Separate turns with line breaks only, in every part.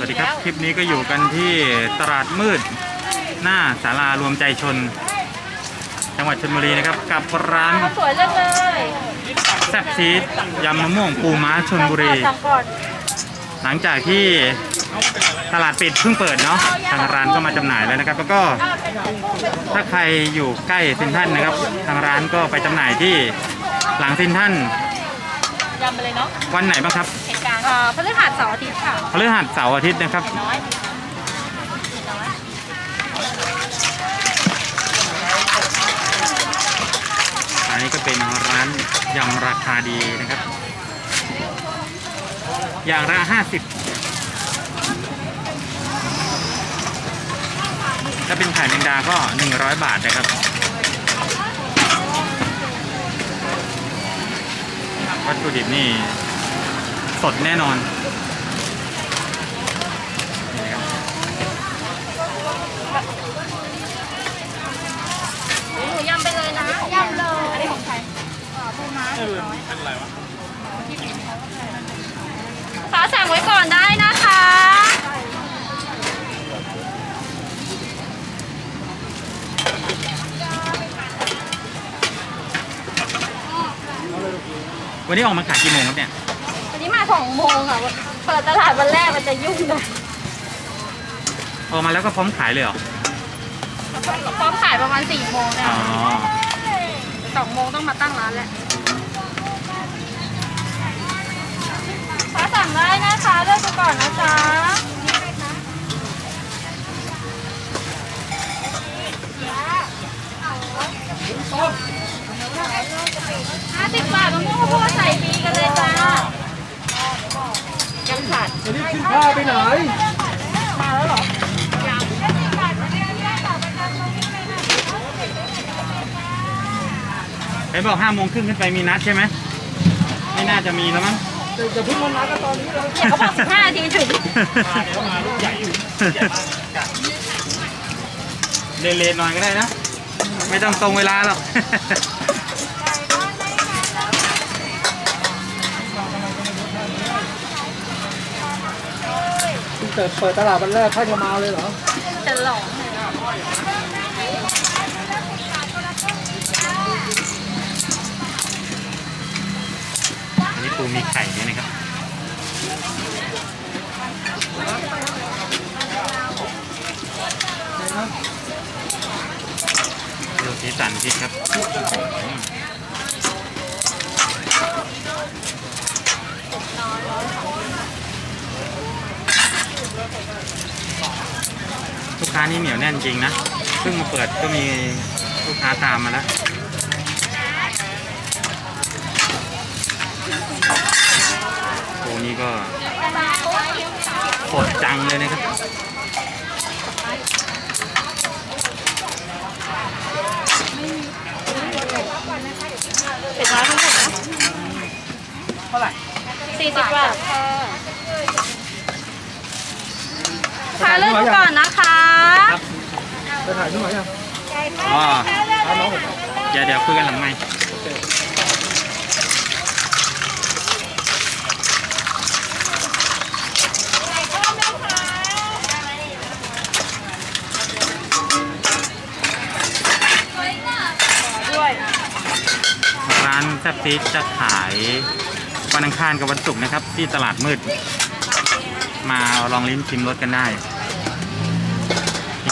วัสดีครับ คลิปนี้ก็อยู่กันที่ตลาดมืด หน้าศาลารวมใจชน จังหวัดชลบุรีนะครับ กับร้าน
สวยจังเลย
แซ่บซีดยำมะม่วงปูม้าชลบุรี
สั่งก่อน
หลังจากที่ตลาดปิดเพิ่งเปิดเนาะทางร้านก็มาจำหน่ายแล้วนะครับ แล้วก็ถ้าใครอยู่ใกล้เซ็นทรัลนะครับ ทางร้านก็ไปจำหน่ายที่หลังเซ็นทรัล
ยำไปเลยเนาะ
วันไหนบ้างครับ
เหตุการณ์อ่าพฤหัสเสาร์อาทิตย์ค่ะ
พฤหัสเสาร์อาทิตย์นะครับ
น้อย
อันนี้ก็เป็นร้านยำราคาดีนะครับ อย่างละห้าสิบถ้าเป็นไข่แมงดาก็หนึ่งร้อยบาทนะครับ วัตถุดิบนี่ สดแน่นอนนี่นะครับ
หนูยำไปเลยนะยำเลย อันนี้ของใครปูม้าน้อยฟ้าสั่งไว้ก่อนได้นะคะ
วันนี้ออกมาขายกี่โมงครับเนี่ย
วันนี้มาสองโมงค่ะ เปิดตลาดวันแรกมันจะยุ่งหน่อย
ออกมาแล้วก็พร้อมขายเลยเหรอ
พร้อมขายประมาณสี่โมงเนี่ย
อ๋อ
สองโมงต้องมาตั้งร้านแล้วฟ้าสั่งได้นะคะเลือกดูก่อนนะจ๊ะห้าสิบบาทมะม่วงข้าวโพดใส่ฟรีกันเลยจ้ายังขาด
จะ รีบขึ้นข้าไปไหน
มาแล้วเหรอ
เห็นบอกห้าโมงครึ่งขึ้นไปมีนัดใช่ไหมไม่น่าจะมีแล้วมั้ง
จะจะพึ่งมันนัดกันตอนนี้เลย
เนี่ยเขาบอกสิบห้านาทีถึง
เลนๆหน่อยก็ได้นะ ไม่ต้องตรงเวลาหรอก
เปิดเปิดตลาดวันแรกค่อยจะมาเลยเหรอ
จะหลง
อันนี้ปูมีไข่ด้วยนะครับดูสีสันสิครับ ลูกค้านี่เหนียวแน่นจริงนะเพิ่งมาเปิดก็มีลูกค้าตามมาแล้วโอ้นี่ก็สดจังเลยนะครับ
เป็ดน้อยทั้งหมดนะ
เท่าไหร่
สี่สิบบาทค่ะลูก ค้าเลือกดูก่อนนะคะ
ไปถ่ายนู่นหน่อยยัง
อ๋อ
เอาน้องผม
เดี๋ยวเดี๋ยวคุยกันหลังไมค์ร้านแซ่บซีดจะขายวันอังคารกับวันศุกร์นะครับ ที่ตลาดมืด มาลองลิ้มชิมรสกันได้จ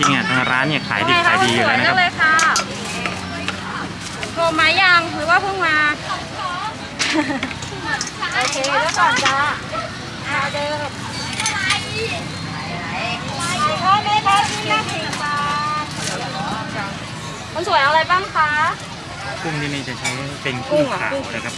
ริงๆอะทางร้านเนี่ยขายดิบขายดีอยู่แล้วนะครับ
สวยจังเลยค่ะโทรมายังหรือว่าเพิ่งมาโอเคเลือกก่อนจ้าเอาเดิมพ่อแม่พ่อที่น่าสิบบาทคนสวยเอาอะไรบ้างคะ
กุ้งที่นี่จะใช้เป็นกุ้ง
กุ้งเหรอ
ขาว
กุ้ง
นะครับ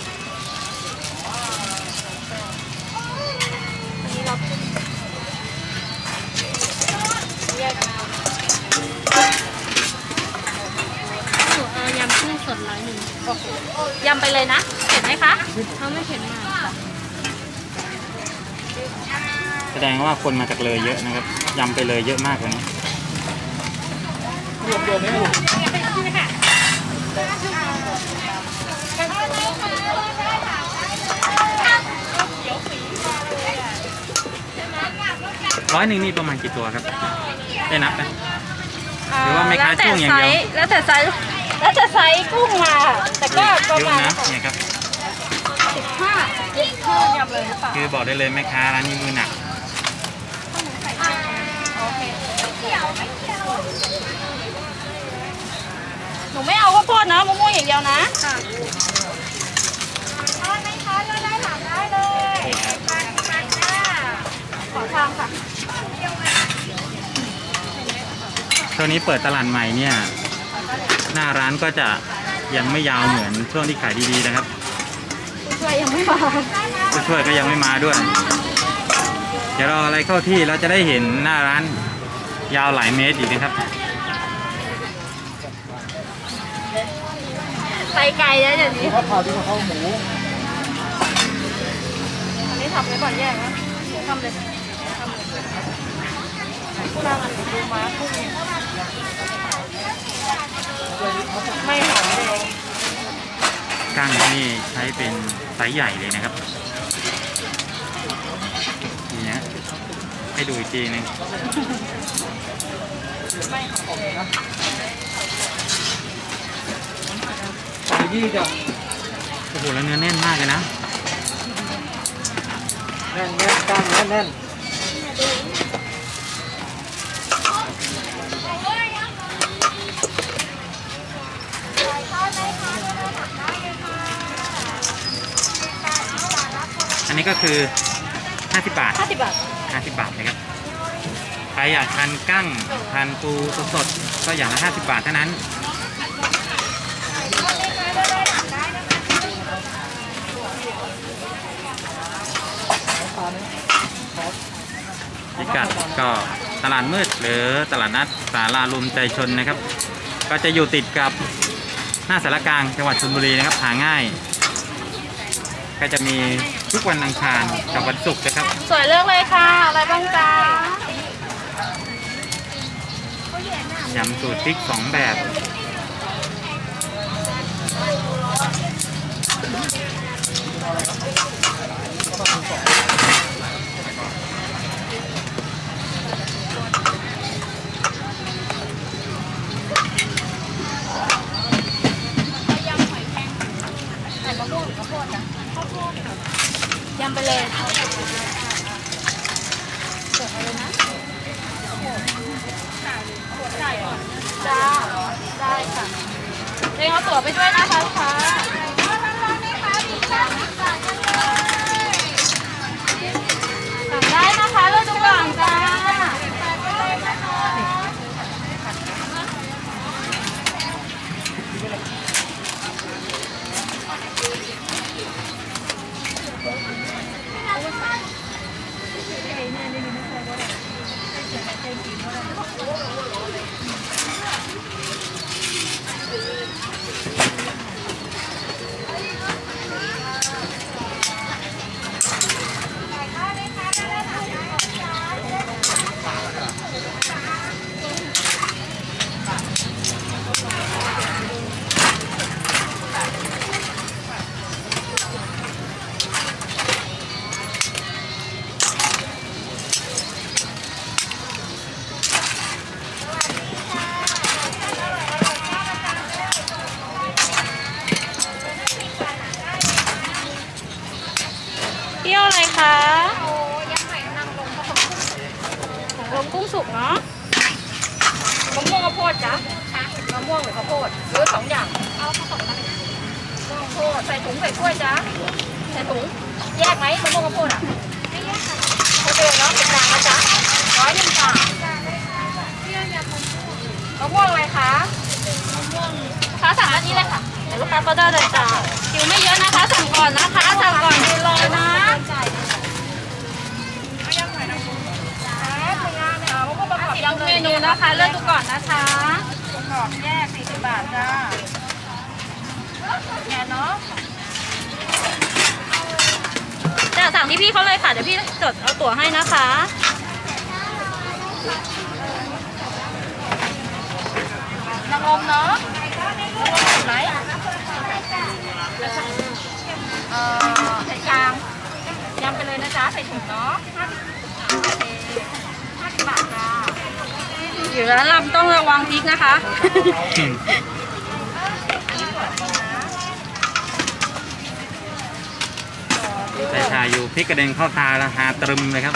หนูเอายำกุ้งสดร้อยหนึ่ง
โอเคยำไปเลยนะเห็นไหมคะ
เขาไม่เผ็ดมาก
แสดงว่าคนมาจากเลยเยอะนะครับยำไปเลยเยอะมากเลยนะ
รวมรวมไหมลูก
เร้
อยหนึ่งนี่ประมาณกี่ตัวครับ ได้นับไหม หรือว่าไม่ค้า
แล้วแต่
ช่วงอย่าง
ไซ
เดียว
ส์แล้วแต่ไซส์แล้วแต่ไซส์กุ้งมาค่ะแต่ก็ประ
เย
มา
อะ
ณ
นะเนี่ยครับ
สิบห้าสิบห้ายำเลยหรือเปล่า
คือบอกได้เลยแม่ค้าร้านนี้มือหนัก
โอเคหนูไม่เอาข้าวโพดนะมะม่วงอย่างเดียวนะค่ะไม่ค้าก็ได้ถามได้เลยขอทางค่ะ
ช่วงนี้เปิดตลาดใหม่เนี่ย หน้าร้านก็จะยังไม่ยาวเหมือนช่วงที่ขายดีๆนะครับ
ผู้ช่วยยังไม่มา
ผู้ช่วยก็ยังไม่มาด้วย เดี๋ยวรออะไรเข้าที่เราจะได้เห็นหน้าร้านยาวหลายเมตรอีกนะครับ
ไปไกลแล้วเดี๋ยวนี้
ข้าวผัดที่ข้าวหมู
อันนี้ทำไว้ก่อนแยกนะทำเลยทำเลยสร้างอันดูม้ากุ้งไม่หอมเลย
ก้างนี่ใช้เป็นไซส์ใหญ่เลยนะครับนี่นะให้ดูอีกทีหนึง
ใส่ยี่จะ
โอ้โหแล้วเนื้อแน่นมากเลยนะ
แน่นแน่นกล้ามแน่นแน่น
นนี้ก็คือ 50 บาท
ห้าสิบบาท
50 บาทนะครับ ใครอยากทานกั้งทานปูสดๆ ก็อย่างละ 50 บาทเท่านั้น พิกัดก็ตลาดมืดหรือตลาดนัดสาราลุมใจชนนะครับ ก็จะอยู่ติดกับหน้าสารกลางจังหวัดชลบุรีนะครับหาง่าย ก็จะมี ทุกวันอังคารกับวันศุกร์นะครับ
สวยเลือกเลยค่ะ อะไรบ้างจ้ายำ
สูตรพริกสองแบบ
ใส่มะม่วงหรือข้าวโพดนะข้าวโพดค่ะยำไปเลยเสิร์ฟอะไรนะไก่เหรอจ้า ได้ค่ะเดี๋ยวเอาตั๋วไปด้วยนะคะลูกค้าสั่งได้นะคะเลือกดูก่อนจ้า เที่ยวอะไรคะโอ้ยำไหนนางลมผสมกุ้งลมกุ้งสุกเนาะมะม่วงข้าวโพดจ้ะมะม่วงหรือข้าวโพดหรือสองอย่าง เอาผสมกันมะม่วงข้าวโพดใส่ถุงใส่ถ้วยจ้ะใส่ถุง แยกไหมมะม่วงข้าวโพดอะ ไม่แยกค่ะโอเคเนาะเป็นกลางนะจ๊ะร้อยหนึ่งค่ะมะม่วงอะไรคะมะม่วงค้าสั่งอันนี้เลยค่ะเดี๋ยวลูกค้าก็ได้เลยจ้ะ คิวไม่เยอะนะคะ สั่งก่อนนะคะ สั่งก่อนดูเลยนะทุกเมนูนะคะ เลือกดูก่อนนะคะกรอบแยก40บาทจ้าแกเนาะจะสั่งที่พี่เขาเลยค่ะ เดี๋ยวพี่จดเอาตั๋วให้นะคะนางรมเนาะนางรมอยู่ไหนเอ่อใส่กลางยำไปเลยนะจ๊ะ ใส่ ถุงเนาะโอเคบาทจ้าอยู่ร้านลำต้องระวังพริกนะคะ
ใส่ชาอยู่พริกกระเด็นเข้าตาแล้วหาตรึมเลยครับ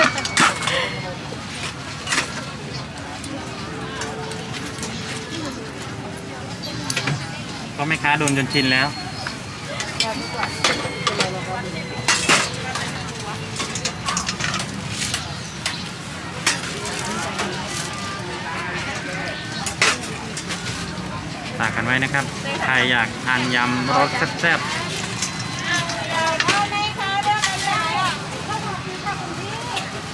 เพราะแม่ค้าโดนจนชินแล้ว ฝากกันไว้นะครับ ใครอยากทานยำรสแซ่บๆ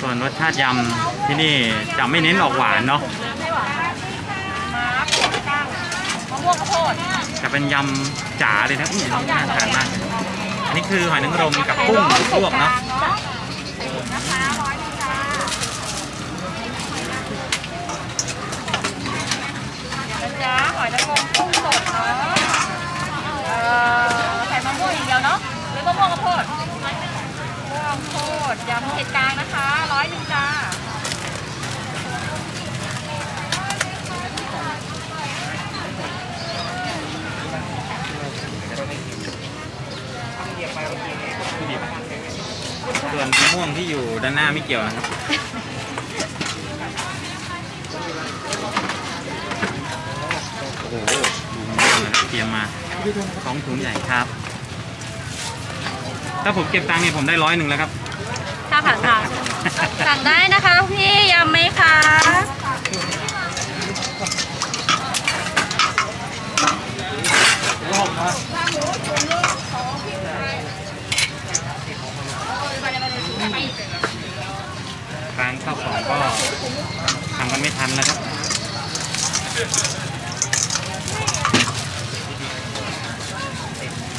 ส่วนรสชาติยำที่นี่จะไม่เน้นออกหวานเนาะ
ไม่หวานม้าผัวกั้งมะม่วงข้าวโพด
จะเป็นยำจ๋าเลยนะอุ้ยน่าทานมากเลยอันนี้คือหอยนางรมกับกุ้งลวกเนาะ
นะคะร้อยหนึงจ้านะจ๊ะหอยนางรมกุ้งสดเนาะเอ่อใส่มะม่วงอย่างเดียวเนาะหรือมะม่ วงข้าวโพดมะม่วงข้าวโพดยำเผ็ดกลางนะคะร้อยหนึ่งจ้า
ส่วนมะม่วงที่อยู่ด้านหน้าไม่เกี่ยวนะครับ โอ้โหดูม่วงนะเตรียมมาสองถุงใหญ่ครับ ถ้าผมเก็บตังค์เนี่ยผมได้ร้อยหนึ่งแล้วครับ
ถ้าผ่านทางสั่งได้นะคะพี่ยำไหมคะ
รอบมา
ร้านข้าวของก็ทำกันไม่ทันแล้วครับ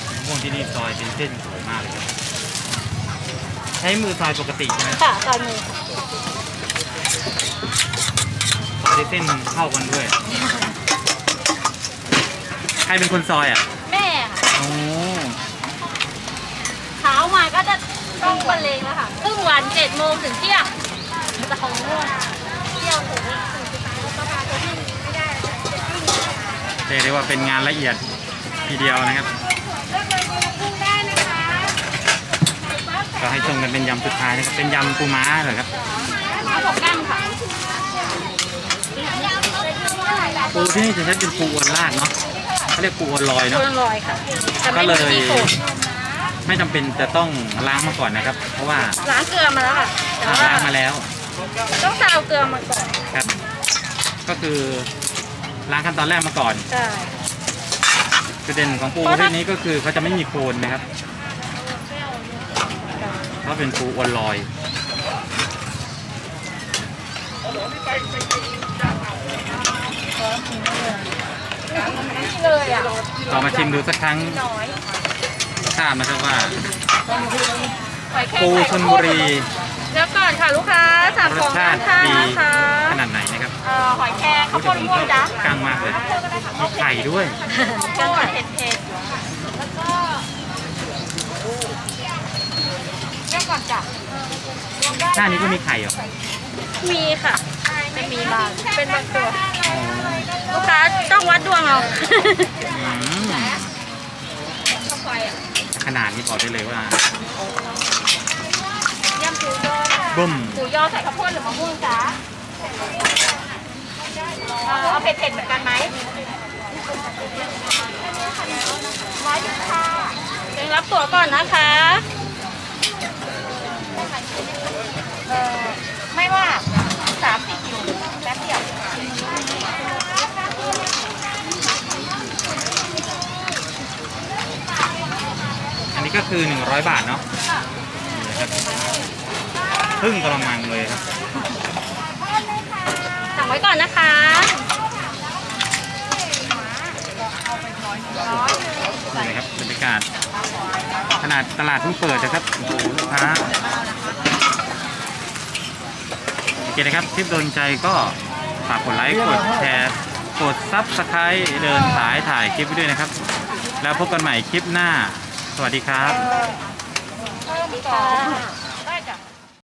มะม่วงที่นี่ซอยเป็นเส้นสวยมากเลยครับใช้มือซอยปกติใช่ไหม
ค่ะตอนนี้
ซอยได้เส้นเข้ากันด้วย ใครเป็นคนซอยอะ
แม่ค่ะ
โอ้
เช้ามาก็จะต้องบรรเลงแล้วค่ะครึ่งวันเจ็ดโมงถึงเที่ยงมันจะของง่วงเที่ยวถึงก็พาตัวที่ไม่ได้
เรียกได้ว่าเป็นงานละเอียดทีเดียวนะครับ ก็ให้ชมกันเป็นยำสุดท้ายนะครับเป็นยำปูม้าเหรอครับ
เอาของกั้งค่ะ
ปูที่นี่จะใช้เป็นปูอวนลาดเนาะเขาเรียกปูอวนลอยเนาะ
เพื่อนลอยค่ะแต่
ก็
ไม่
เล
มี
ย
ที่โคน
ไม่จำเป็นจะต้องล้างมาก่อนนะครับ เพราะว่า
ล้างเกลือมาแล้วค่ะแต่ว่า
ล้างมาแล้ว
ต้องซาวเกลือมาก่อน
ครับ ก็คือล้างขั้นตอนแรกมาก่อน
ใช่
จุดเด่นของปูประเภทนี้ก็คือเขาจะไม่มีโคนนะครับ เพราะเป็นปูอวนลอย
เลยอะ
ต่อมาชิมดูสักครั้ง
น้อย
ทราบนะครับว่า
หอยแครง
ปู
ใส่
ช
ข้าวนโพ
บุ
ด
รี
เดี๋ยวก่อนค่ะลูกค้าสั่ง
ร
ข
ส
อง
ชา
ด้าน
ติ
ข้าง
ดี
นะคะ
ขนาดไหนนะครับ
เอ่อหอยแครงข้าวโพด
ผม
ม่วงจ้ะ
กั้งมากเลยมีไข่ด้วย
ข้าวโพดเผ็ดเผ็ดแล้วก็เดี๋ยว ก่อนจ้ะ
หน้านี้ก็มีไข่เหรอ
มีค่ะจะมีบางเป็นบางตัว ลูกค้าต้องวัดดวงเอา
อืมขนาดนี้บอกได้เลยว่า
ยำปูยอ
บึ้ม
ปูยอใส่ข้าวโพดหรือมะม่วงจ๊ะเอาเอาเผ็ดๆเหมือนกันไหมร้อยสิบค่ะเดี๋ยวรับตัวก่อนนะคะเออไม่ว่าสามสิบอยู่แป๊บเดียว
อันนี้ ก็คือ 100 บาทเนาะนี่นะครับครึ่งกระมังเลยครับ
สั่งไว้ก่อนนะคะ
นี่นะครับบรรยากาศขนาดตลาดเพิ่งเปิดนะครับโอ้โหลูกค้าโอเคนะครับคลิปโดนใจก็ฝากกดไลค์กดแชร์กดซับสไครต์เดินสายถ่ายคลิปไว้ด้วยนะครับ แล้วพบกันใหม่คลิปหน้า สวัสดีครับ
สวัสดีค่ะ